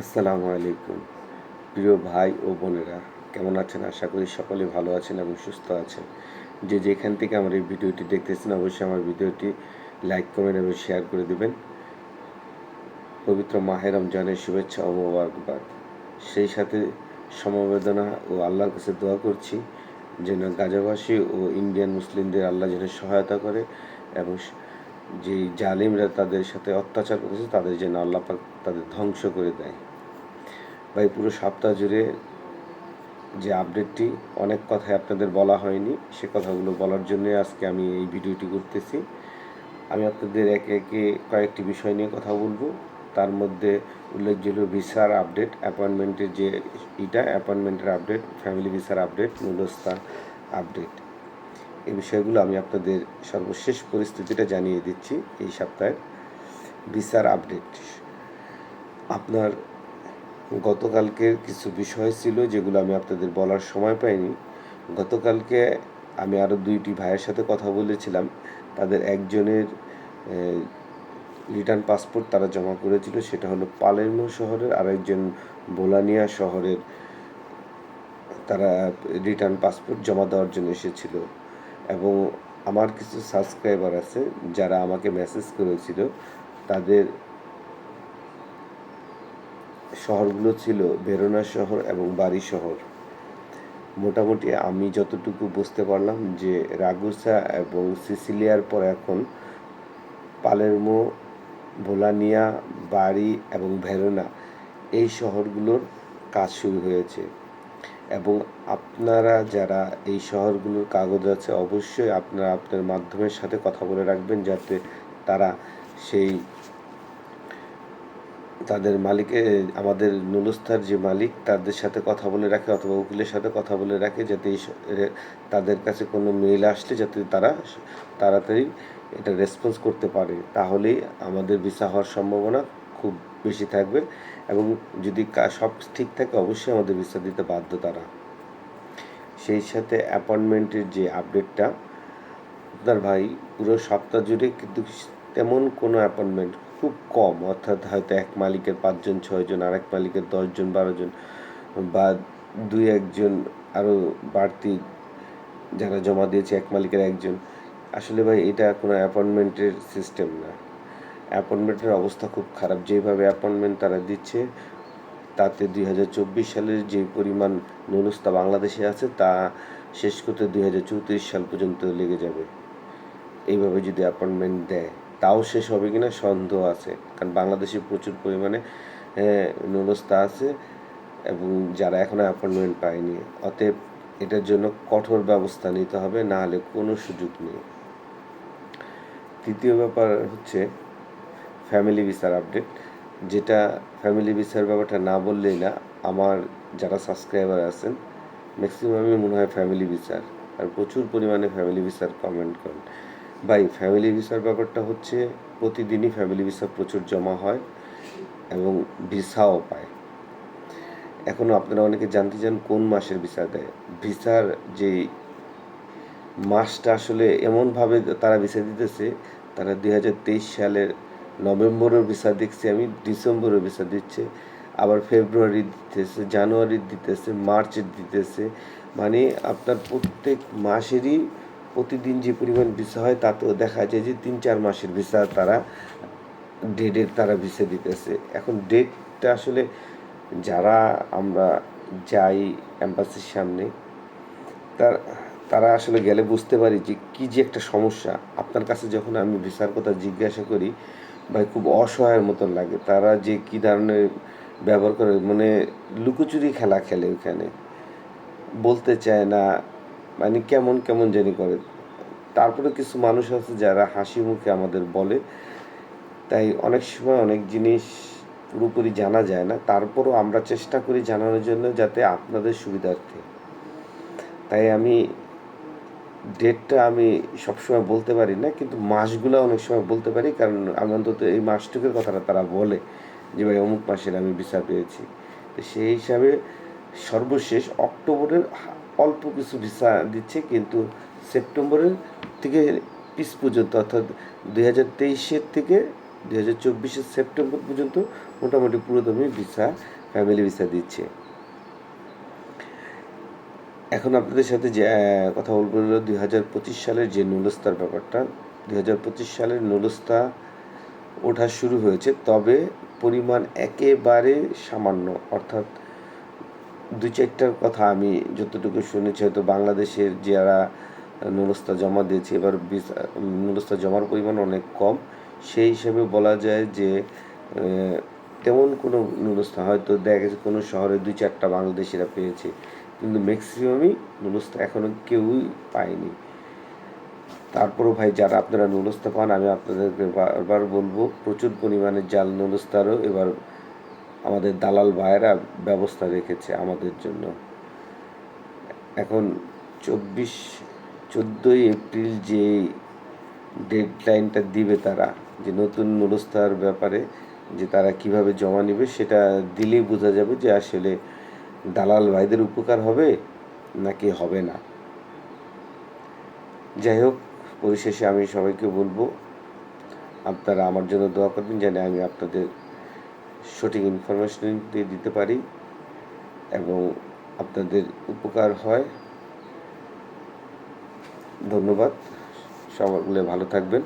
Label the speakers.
Speaker 1: আসসালামু আলাইকুম। প্রিয় ভাই ও বোনেরা, কেমন আছেন? আশা করি সকলে ভালো আছেন এবং সুস্থ আছেন। যে যেখান থেকে আমার এই ভিডিওটি দেখতেছেন, অবশ্যই আমার ভিডিওটি লাইক, কমেন্ট এবং শেয়ার করে দিবেন। পবিত্র মাহে রমজানের শুভেচ্ছা ও মোবারকবাদ। সেই সাথে সমবেদনা ও আল্লাহর কাছে দোয়া করছি, যেন গাজাবাসী ও ইন্ডিয়ান মুসলিমদের আল্লাহ যেন সহায়তা করে এবং যে জালিমরা তাদের সাথে অত্যাচার করেছে তাদের যেন আল্লাহ পাক তাদের ধ্বংস করে দেয়। ভাই, পুরো সপ্তাহ জুড়ে যে আপডেটটি, অনেক কথাই আপনাদের বলা হয়নি। সে কথাগুলো বলার জন্য আজকে আমি এই ভিডিওটি করতেছি। আমি আপনাদের একে একে কয়েকটি বিষয় নিয়ে কথা বলব। তার মধ্যে উল্লেখযোগ্য ভিসার আপডেট, অ্যাপয়েন্টমেন্টের যে ইটা, অ্যাপয়েন্টমেন্টের আপডেট, ফ্যামিলি ভিসার আপডেট নুলস্তা আপডেট। এই বিষয়গুলো আমি আপনাদের সর্বশেষ পরিস্থিতিটা জানিয়ে দিচ্ছি এই সপ্তাহের ভিসার আপডেট। আপনার গতকালকের কিছু বিষয় ছিল যেগুলো আমি আপনাদের বলার সময় পাইনি। গতকালকে আমি আরও দুইটি ভাইয়ের সাথে কথা বলেছিলাম। তাদের একজনের রিটার্ন পাসপোর্ট তারা জমা করেছিল, সেটা হলো পালেরমো শহরের আর একজন বোলানিয়া শহরের তারা রিটার্ন পাসপোর্ট জমা দেওয়ার জন্য এসেছিল। এবং আমার কিছু সাবস্ক্রাইবার আছে যারা আমাকে মেসেজ করেছিল, তাদের শহরগুলো ছিল বেরোনা শহর এবং বাড়ি শহর। মোটামুটি আমি যতটুকু বুঝতে পারলাম যে রাগুসা এবং সিসিলিয়ার পর এখন পালেরমো, ভোলানিয়া, বাড়ি এবং ভেরোনা এই শহরগুলোর কাজ শুরু হয়েছে। এবং আপনারা যারা এই শহরগুলোর কাগজ আছে, অবশ্যই আপনারা আপনার মাধ্যমের সাথে কথা বলে রাখবেন যাতে তারা সেই তাদের মালিকে আমাদের নুলস্থার যে মালিক, তাদের সাথে কথা বলে রাখে অথবা উকিলের সাথে কথা বলে রাখে যাতে তাদের কাছে কোনো মেইল আসলে যাতে তারা তাড়াতাড়ি এটা রেসপন্স করতে পারে। তাহলেই আমাদের ভিসা হওয়ার সম্ভাবনা খুব বেশি থাকবে এবং যদি সব ঠিক থাকে, অবশ্যই আমাদের ভিসা দিতে বাধ্য তারা। সেই সাথে অ্যাপয়েন্টমেন্টের যে আপডেটটা আপনার ভাই, পুরো সপ্তাহ জুড়ে কিন্তু তেমন কোনো অ্যাপয়েন্টমেন্ট খুব কম। অর্থাৎ হয়তো এক মালিকের পাঁচজন, ছয়জন আর এক মালিকের দশজন, বারোজন বা দুই একজন আরও বাড়তি যারা জমা দিয়েছে, এক মালিকের একজন। আসলে ভাই, এটা কোনো অ্যাপয়েন্টমেন্টের সিস্টেম না। অ্যাপয়েন্টমেন্টের অবস্থা খুব খারাপ। যেভাবে অ্যাপয়েন্টমেন্ট তারা দিচ্ছে, তাতে দুই হাজার চব্বিশ সালের যে পরিমাণ নুলস্তা বাংলাদেশে আছে, তা শেষ করতে দুই হাজার চৌত্রিশ সাল পর্যন্ত লেগে যাবে। এইভাবে যদি অ্যাপয়েন্টমেন্ট দেয়, তাও শেষ হবে কি না সন্দেহ আছে। কারণ বাংলাদেশে প্রচুর পরিমাণে নুলস্তা আছে এবং যারা এখনও অ্যাপয়েন্টমেন্ট পায়নি। অতএব এটার জন্য কঠোর ব্যবস্থা নিতে হবে, না হলে কোনো সুযোগ নেই। তৃতীয় ব্যাপার হচ্ছে ফ্যামিলি ভিসার আপডেট যেটা ফ্যামিলি ভিসার ব্যাপারটা না বললেই না, আমার যারা সাবস্ক্রাইবার আছেন ম্যাক্সিমামই মনে হয় ফ্যামিলি ভিসার আর প্রচুর পরিমাণে ফ্যামিলি ভিসার কমেন্ট করেন। ভাই ফ্যামিলি ভিসার ব্যাপারটা হচ্ছে প্রতিদিনই ফ্যামিলি ভিসা প্রচুর জমা হয় এবং ভিসাও পায়। এখনও আপনারা অনেকে জানতে চান কোন মাসের ভিসা দেয়? ভিসার যে মাসটা আসলে এমনভাবে তারা ভিসা দিতেছে, তারা দুই হাজার তেইশ সালের নভেম্বরের ভিসা দেখছি, আমি ডিসেম্বরের ভিসা দিচ্ছে, আবার ফেব্রুয়ারি দিতেছে, জানুয়ারি দিতেছে মার্চের দিতেছে। মানে আপনার প্রত্যেক মাসেরই প্রতিদিন যে পরিমাণ ভিসা হয়, তাতেও দেখা যায় যে তিন চার মাসের ভিসা তারা, ডেটের তারা ভিসা দিতেছে। এখন ডেটটা আসলে যারা আমরা যাই অ্যাম্বাসির সামনে, তার, তারা আসলে গেলে বুঝতে পারি যে কী যে একটা সমস্যা। আপনার কাছে যখন আমি ভিসার কথা জিজ্ঞাসা করি ভাই, খুব অসহায়ের মতন লাগে। তারা যে কী ধরনের ব্যবহার করে মানে লুকোচুরি খেলা খেলে ওখানে বলতে চায় না মানে কেমন কেমন জানি করে। তারপরে কিছু মানুষ আছে যারা হাসি মুখে আমাদের বলে। তাই অনেক সময় অনেক জিনিস পুরোপুরি জানা যায় না। তারপরও আমরা চেষ্টা করি জানানোর জন্য যাতে আপনাদের সুবিধার্থে। তাই আমি ডেটটা আমি সবসময় বলতে পারি না, কিন্তু মাসগুলো অনেক সময় বলতে পারি, কারণ আমি অন্তত এই মাসটুকের কথাটা তারা বলে যে, ভাই, অমুক মাসের আমি ভিসা পেয়েছি। তো সেই হিসাবে সর্বশেষ অক্টোবরের অল্প কিছু ভিসা দিচ্ছে, কিন্তু সেপ্টেম্বরের থেকে পিস পর্যন্ত, অর্থাৎ দুই হাজার তেইশের থেকে দুই হাজার চব্বিশের সেপ্টেম্বর পর্যন্ত মোটামুটি পুরোদমে ভিসা ফ্যামিলি ভিসা দিচ্ছে। এখন আপনাদের সাথে যে কথা বলব দুই হাজার পঁচিশ সালের যে নুলস্তার ব্যাপারটা। দুই হাজার পঁচিশ সালের নুলস্তা ওঠা শুরু হয়েছে, তবে পরিমাণ একেবারে সামান্য। অর্থাৎ দুই চারটার কথা আমি যতটুকু শুনেছি, হয়তো বাংলাদেশের যারা নুলস্তা জমা দিয়েছে, এবার নুলস্তা জমার পরিমাণ অনেক কম। সেই হিসেবে বলা যায় যে তেমন কোনো নুলস্তা, হয়তো দেখা গেছে কোনো শহরে দুই চারটা বাংলাদেশিরা পেয়েছে। কিন্তু ম্যাক্সিমামই নুলস্তা এখনও কেউই পায়নি। তারপরও ভাই, যারা আপনারা নুলস্তা পান, আমি আপনাদেরকে বারবার বলব, প্রচুর পরিমাণে জাল নুলস্তারও এবার আমাদের দালাল ভাইয়েরা ব্যবস্থা রেখেছে আমাদের জন্য। এখন চব্বিশ, চোদ্দোই এপ্রিল যে ডেডলাইনটা দিবে তারা, যে নতুন নুলস্তার ব্যাপারে, যে তারা কীভাবে জমা নেবে, সেটা দিলেই বোঝা যাবে যে আসলে দালাল ভাইদের উপকার হবে নাকি হবে না? যাই হোক, পরিশেষে আমি সবাইকে বলব, আপনারা আমার জন্য দোয়া করবেন যেন আমি আপনাদের সঠিক ইনফরমেশন দিয়ে দিতে পারি এবং আপনাদের উপকার হয়। ধন্যবাদ। সকলে ভালো থাকবেন।